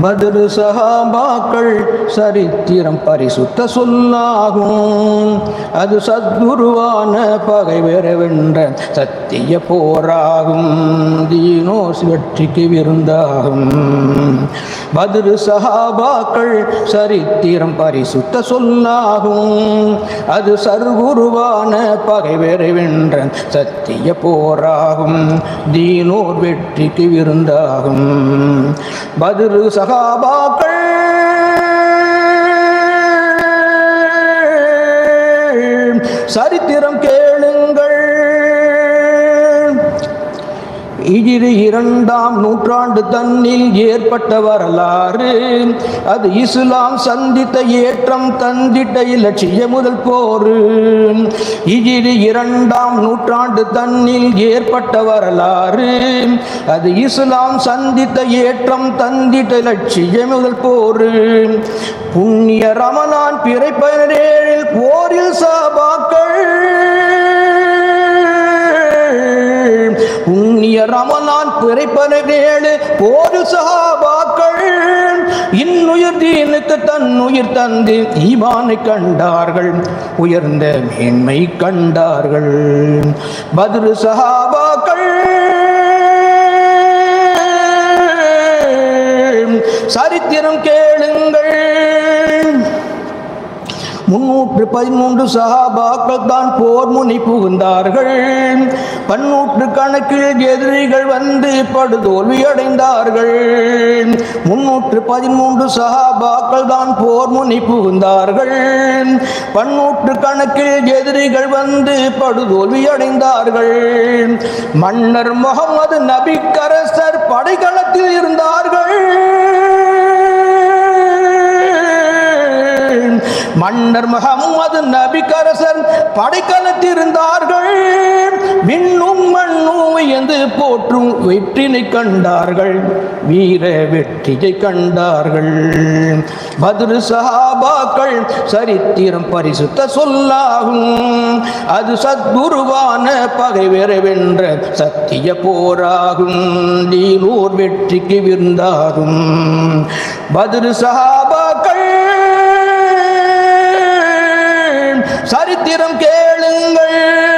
பதிரு சகாபாக்கள் சரித்திரம் பரிசுத்த சொல்லாகும். அது சத்குருவான பகை வென்ற சத்திய போராகும். தீனோஸ் வெற்றிக்கு விருந்தாகும். பதிரு சகாபாக்கள் சரித்திரம் பரிசுத்த சொல்லாகும். அது சர்க்குருவான பகை வென்ற சத்திய போராகும். தீனோர் வெற்றிக்கு விருந்தாகும். பதிரு சகாபாக்கள் சரித்திரம் கே இரு இரண்டாம் நூற்றாண்டு தன்னில் ஏற்பட்ட வரலாறு. அது இஸ்லாம் சந்தித்த ஏற்றம் தந்திட்ட இலட்சிய முதல் போரு. இரு இரண்டாம் நூற்றாண்டு தன்னில் ஏற்பட்ட வரலாறு. அது இஸ்லாம் சந்தித்த ஏற்றம் தந்திட்ட இலட்சிய முதல் போரு. புண்ணிய ரமலான் பிறை பதினேழில் போரில் சாபாக்கள். புண்ணிய ரமலான் பிறப்பன வேடு போது சகாபாக்கள். இன்னுயிர் தீனுக்கு தன் உயிர் தந்து ஈமானை கண்டார்கள் உயர்ந்த மேன்மை கண்டார்கள். பதிரு சகாபாக்கள். சரித்திரம் கேளுங்க. முன்னூற்று பதிமூன்று சகாபாக்கள் தான் போர் முனி புகுந்தார்கள். பன்னூற்று கணக்கில் எதிரிகள் வந்து படுதோல்வி அடைந்தார்கள். முன்னூற்று பதிமூன்று சகாபாக்கள் தான் போர் முனி புகுந்தார்கள். பன்னூற்று கணக்கில் எதிரிகள் வந்து படுதோல்வி அடைந்தார்கள். மன்னர் முகமது நபிக்கர மன்னர் முகமது நபிக்கரசர் படைக்கலத்திருந்தார்கள் விண்ணும் மண்ணும் என்று போற்றும் வெற்றினை கண்டார்கள். வீர வெற்றியை கண்டார்கள். பதிரு சஹாபாக்கள் சரித்திரம் பரிசுத்த சொல்லாகும். அது சத்குருவான பகை வென்ற சத்திய போராகும். நீலூர் வெற்றிக்கு விருந்தாகும். பதிரு சஹாபாக்கள் சரித்திரம் கேளுங்கள்.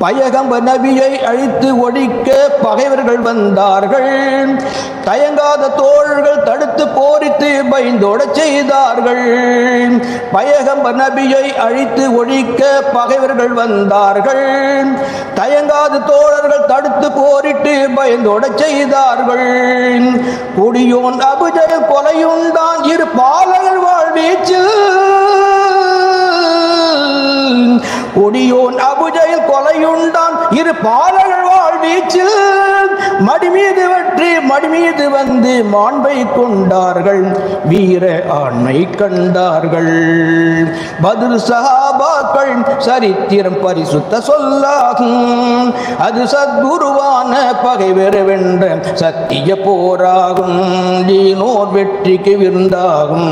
பயகம்ப நபியை அழித்து ஒழிக்க பகைவர்கள் வந்தார்கள். தயங்காத தோழர்கள் தடுத்து போரித்து பயந்தோடச் செய்தார்கள். பயகம்ப நபியை அழித்து ஒழிக்க பகைவர்கள் வந்தார்கள். தயங்காத தோழர்கள் தடுத்து போரிட்டு பயந்தோடச் செய்தார்கள். குடியோன் அபுஜய கொலையுண்டான் இரு பாலகர் வாழ்வீச்சில் கொடியோன் அபுஜையில் கொலையுண்டான். இரு பாலர்கள் வாழ்வீச்சில் மடிமீது வெற்றி மடிமீது வந்து மாண்பை கொண்டார்கள். வீர ஆண்மை கண்டார்கள். பதில் சகாபாக்கள் சரித்திரம் பரிசுத்த சொல்லாகும். அது சத்குருவான பகை வென்ற சத்திய போராகும். நீனோர் வெற்றிக்கு விருந்தாகும்.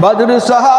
பதில் சகா